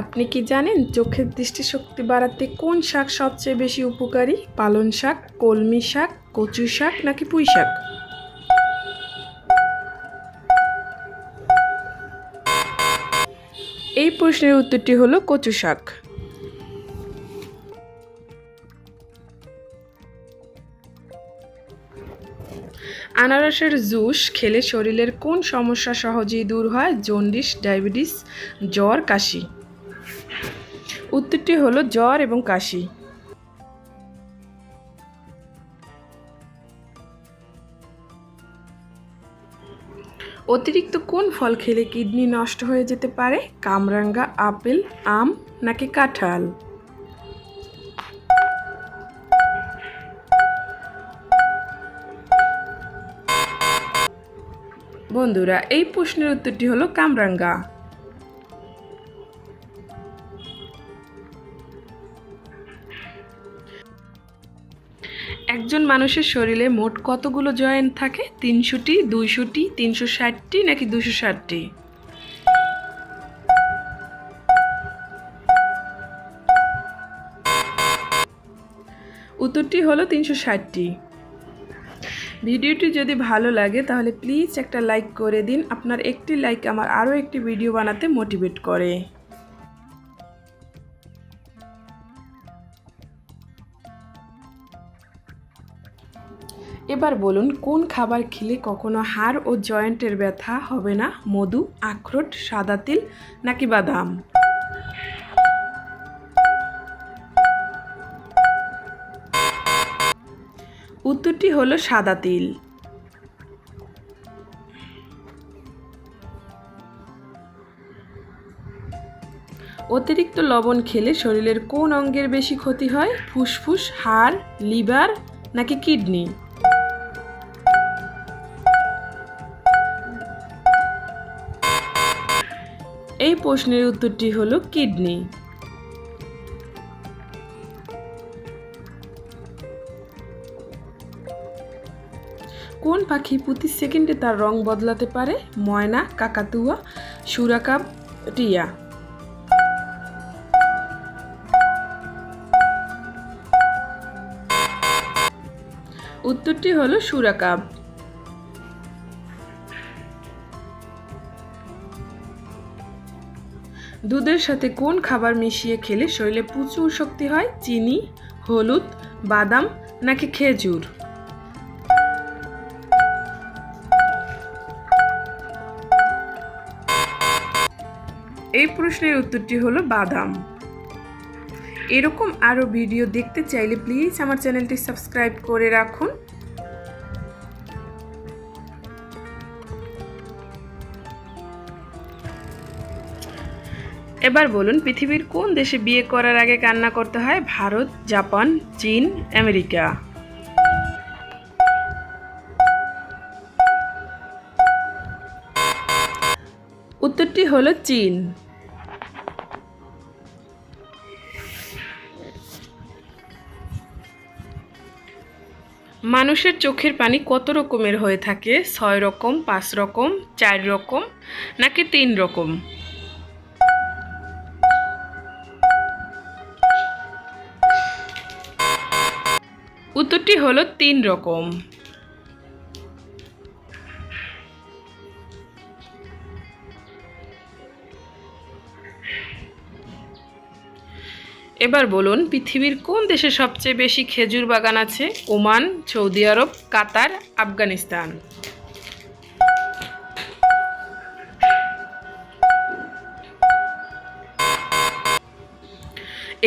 আপনি কি জানেন চোখের দৃষ্টিশক্তি বাড়াতে কোন শাক সবচেয়ে বেশি উপকারী? পালং শাক, কলমি শাক, কচু শাক নাকি পুঁই শাক? এই প্রশ্নের উত্তরটি হলো কচু শাক। আনারসের জুস খেলে শরীরের কোন সমস্যা সহজেই দূর হয়? জন্ডিস, ডায়াবেটিস, জ্বর, কাশি। উত্তরটি হলো জ্বর এবং কাশি। অতিরিক্ত কোন ফল খেলে কিডনি নষ্ট হয়ে যেতে পারে? কামরাঙ্গা, আপেল, আম নাকি কাঁঠাল? বন্ধুরা, এই প্রশ্নের উত্তরটি হলো কামরাঙ্গা। একজন মানুষের শরীরে মোট কতগুলো জয়েন্ট থাকে? তিনশোটি, দুইশোটি, তিনশো ষাটটি নাকি দুশো ষাটটি? উত্তরটি হলো তিনশো ষাটটি। ভিডিওটি যদি ভালো লাগে তাহলে প্লিজ একটা লাইক করে দিন। আপনার একটি লাইক আমার আরও একটি ভিডিও বানাতে মোটিভেট করে। এবার বলুন, কোন খাবার খেলে কখনো হাড় ও জয়েন্টের ব্যথা হবে না? মধু, আখরোট, সাদা তিল নাকি বাদাম? উত্তরটি হলো সাদা তিল। অতিরিক্ত লবণ খেলে শরীরের কোন অঙ্গের বেশি ক্ষতি হয়? ফুসফুস, হাড়, লিভার নাকি কিডনি? এই প্রশ্নের উত্তরটি হলো কিডনি। কোন পাখি প্রতি সেকেন্ডে তার রং বদলাতে পারে? ময়না, কাকাতুয়া, সুরাকাব, টিয়া। উত্তরটি হলো সুরাকাব। দুধের সাথে কোন খাবার মিশিয়ে খেলে শরীরে প্রচুর শক্তি হয়? চিনি, হলুদ, বাদাম নাকি খেজুর? এই প্রশ্নের উত্তরটি হলো বাদাম। এরকম আরও ভিডিও দেখতে চাইলে প্লিজ আমার চ্যানেলটি সাবস্ক্রাইব করে রাখুন। এবার বলুন, পৃথিবীর কোন দেশে বিয়ে করার আগে কান্না করতে হয়? ভারত, জাপান, চীন, আমেরিকা। উত্তরটি হলো চীন। মানুষের চোখের পানি কত রকমের হয়ে থাকে? ছয় রকম, পাঁচ রকম, চার রকম, নাকি তিন রকম? উত্তরটি হলো তিন রকম। এবার বলুন, পৃথিবীর কোন দেশে সবচেয়ে বেশি খেজুর বাগান আছে? Oman, Saudi Arab, Qatar, Afghanistan.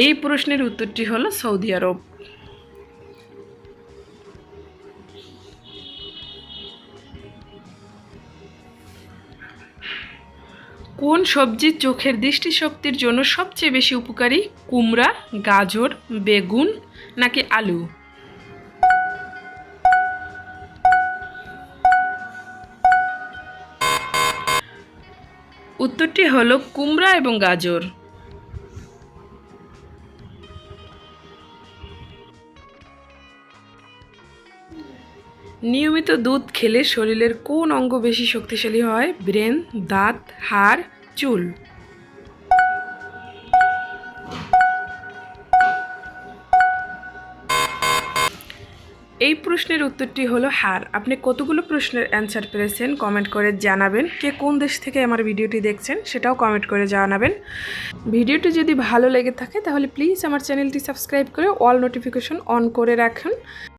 এই প্রশ্নের উত্তরটি হলো সৌদি আরব। কোন সবজি চোখের দৃষ্টিশক্তির জন্য সবচেয়ে বেশি উপকারী? কুমড়া, গাজর, বেগুন নাকি আলু? উত্তরটি হলো কুমড়া এবং গাজর। নিয়মিত দুধ খেলে শরীরের কোন অঙ্গ বেশি শক্তিশালী হয়? ব্রেন, দাঁত, হাড়, চুল। এই প্রশ্নের উত্তরটি হলো হার আপনি কতগুলো প্রশ্নের অ্যান্সার পেয়েছেন কমেন্ট করে জানাবেন। কে কোন দেশ থেকে আমার ভিডিওটি দেখছেন সেটাও কমেন্ট করে জানাবেন। ভিডিওটি যদি ভালো লেগে থাকে তাহলে প্লিজ আমার চ্যানেলটি সাবস্ক্রাইব করে অল নোটিফিকেশন অন করে রাখুন।